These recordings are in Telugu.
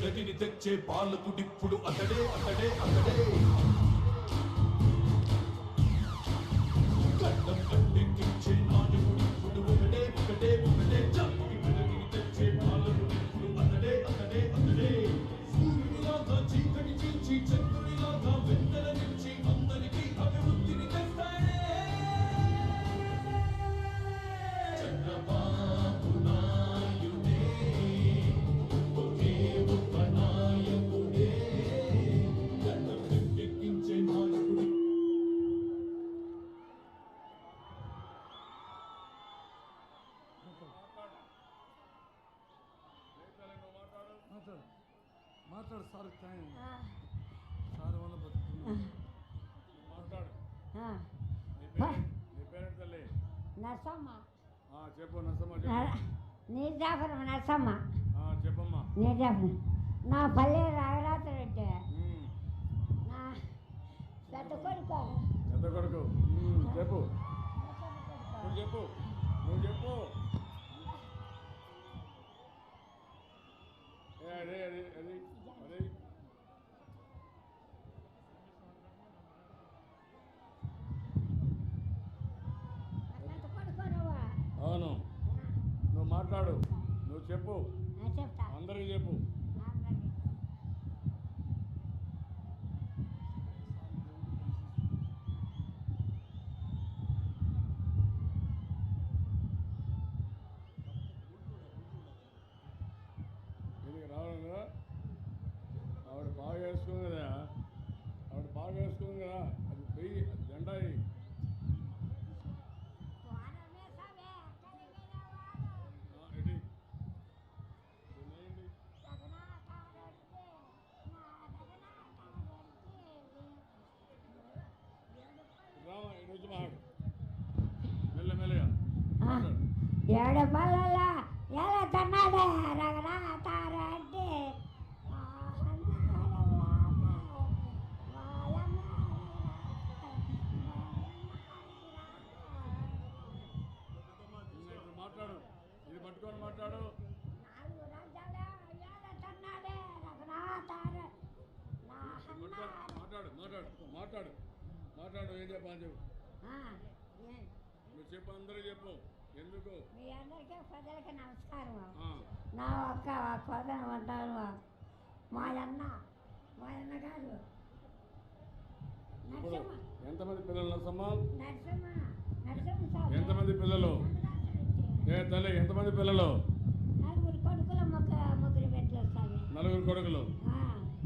ప్రగతిని తెచ్చే పాలకుడిప్పుడు అతడే అతడే అతడే. సార్ సార్ వల్ల మాట్లాడు. నర్సమ్మ. చెప్పు నరసమ్మ నీజాపురం నర్సమ్మ. చెప్పమ్మా. నీజాపురం. నా పల్లె రాగరాత్రి రెడ్డి ఉమ్, నా పెద్ద కొడుకు. పెద్ద కొడుకు. ఉమ్, చెప్పు. నువ్వు చెప్పు. నువ్వు చెప్పు. ఏ, అదే అదే అదే. నువ్వు అవును. నువ్వు మాట్లాడు. నువ్వు చెప్పు. అందరికి చెప్పు. అది పెయ్యి అది జెండా పట్టుకొని అన్న మాట్లాడు మాట్లాడు మాట్లాడు మాట్లాడు ఏం చెప్పాలి నువ్వు చెప్పు అందరూ చెప్పు. ఎందుకు? మీ అందరికీ ప్రజలకి నమస్కారం. నా ఒక్క కోదన ఉంటారు మా అన్న మా అన్న నరసింహ. ఎంతమంది పిల్లలు నరసమ్మ. ఎంతమంది పిల్లలు. ఏ తల్లి ఎంతమంది పిల్లలు? నలుగురు కొడుకులు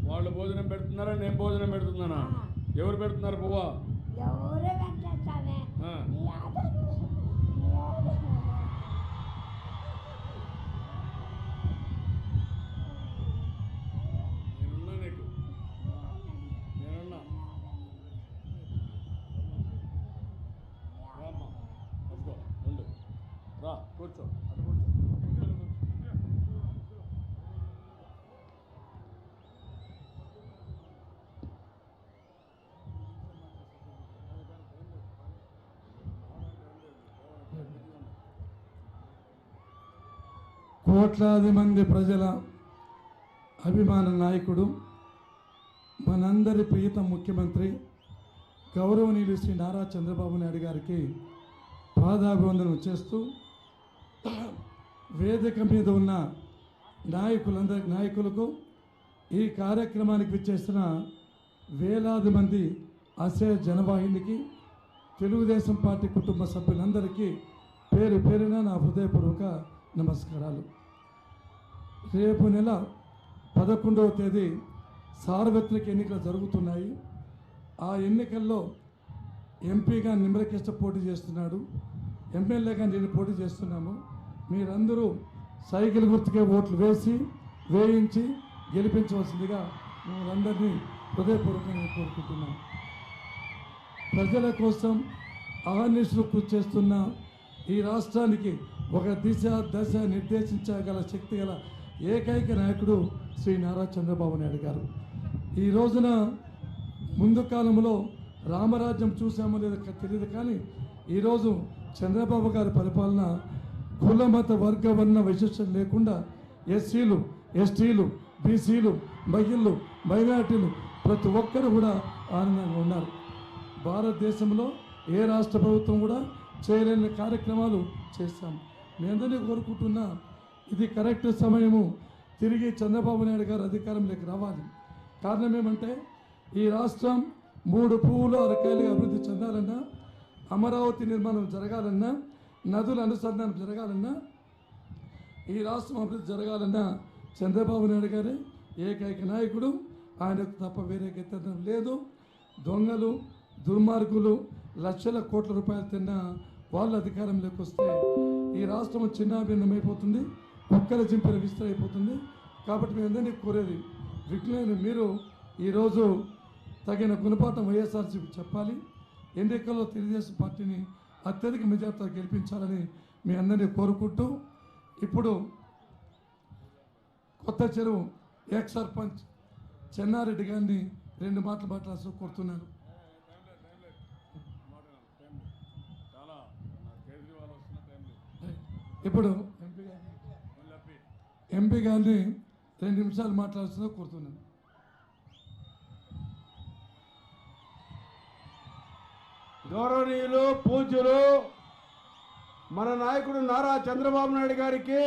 వాళ్ళు భోజనం పెడుతున్నారా? నేను భోజనం పెడుతున్నానా? ఎవరు పెడుతున్నారు పువ్వా? కూర్చో అటు కూర్చో. కోట్లాది మంది ప్రజల అభిమాన నాయకుడు మనందరి ప్రీత ముఖ్యమంత్రి గౌరవనీయులు శ్రీ నారా చంద్రబాబు నాయుడు గారికి పాదాభివందనం చేస్తూ వేదిక మీద ఉన్న నాయకులందరి నాయకులకు ఈ కార్యక్రమానికి విచ్చేసిన వేలాది మంది అసే జనవాహినికి తెలుగుదేశం పార్టీ కుటుంబ సభ్యులందరికీ పేరు పేరున నా హృదయపూర్వక నమస్కారాలు. రేపు నెల పదకొండవ తేదీ సార్వత్రిక ఎన్నికలు జరుగుతున్నాయి. ఆ ఎన్నికల్లో ఎంపీగా నిమ్మరకృష్ణ పోటీ చేస్తున్నాడు. ఎమ్మెల్యేగా నేను పోటీ చేస్తున్నాము. మీరందరూ సైకిల్ గుర్తుకే ఓట్లు వేసి వేయించి గెలిపించవలసిందిగా మిమ్మల్ందరినీ హృదయపూర్వకంగా కోరుకుంటున్నాం ప్రజల కోసం అహర్నిశలు కృషి చేస్తున్న ఈ రాష్ట్రానికి ఒక దిశ దశ నిర్దేశించగల శక్తి గల ఏకైక నాయకుడు శ్రీ నారా చంద్రబాబు నాయుడు గారు. ఈ రోజున ముందు కాలంలో రామరాజ్యం చూసామో లేదో తెలియదు కానీ ఈరోజు చంద్రబాబు గారి పరిపాలన కుల మత వర్గ వర్ణ విశిష్టం లేకుండా ఎస్సీలు ఎస్టీలు బీసీలు మహిళలు మైనార్టీలు ప్రతి ఒక్కరు కూడా ఆనందంగా ఉన్నారు. భారతదేశంలో ఏ రాష్ట్ర ప్రభుత్వం కూడా చేయలేని కార్యక్రమాలు చేశాం. మీ అందరినీ కోరుకుంటున్నా ఇది కరెక్ట్ సమయము తిరిగి చంద్రబాబు నాయుడు గారు అధికారంలోకి రావాలి. కారణం ఏమంటే ఈ రాష్ట్రం మూడు పువ్వులు అరకాయలుగా అభివృద్ధి చెందాలన్నా అమరావతి నిర్మాణం జరగాలన్నా నదుల అనుసంధానం జరగాలన్నా ఈ రాష్ట్రం అభివృద్ధి జరగాలన్నా చంద్రబాబు నాయుడు గారే ఏకైక నాయకుడు. ఆయనకు తప్ప వేరే గెత్తడం లేదు. దొంగలు దుర్మార్గులు లక్షల కోట్ల రూపాయలు తిన్న వాళ్ళు అధికారంలోకి వస్తే ఈ రాష్ట్రం చిన్నాభిన్నమైపోతుంది కుక్కల చింపిన విస్తరైపోతుంది కాబట్టి మీ అందరినీ కోరేది విజ్ఞాని మీరు ఈరోజు తగిన గుణపాఠం వైఎస్ఆర్సీపీ చెప్పాలి. ఎన్నికల్లో తెలుగుదేశం పార్టీని అత్యధిక మెజార్టీతో గెలిపించాలని మీ అందరినీ కోరుకుంటూ ఇప్పుడు కొత్త చెరువు ఎక్స్ సర్పంచ్ చెన్నారెడ్డి గారిని రెండు మాటలు మాట్లాడాల్సి కోరుతున్నాను. ఇప్పుడు ఎంపీ గారిని. రెండు నిమిషాలు మాట్లాడాల్సిందో కోరుతున్నాను. గౌరవనీయులు పూజ్యులు మన నాయకుడు నారా చంద్రబాబు నాయుడు గారికి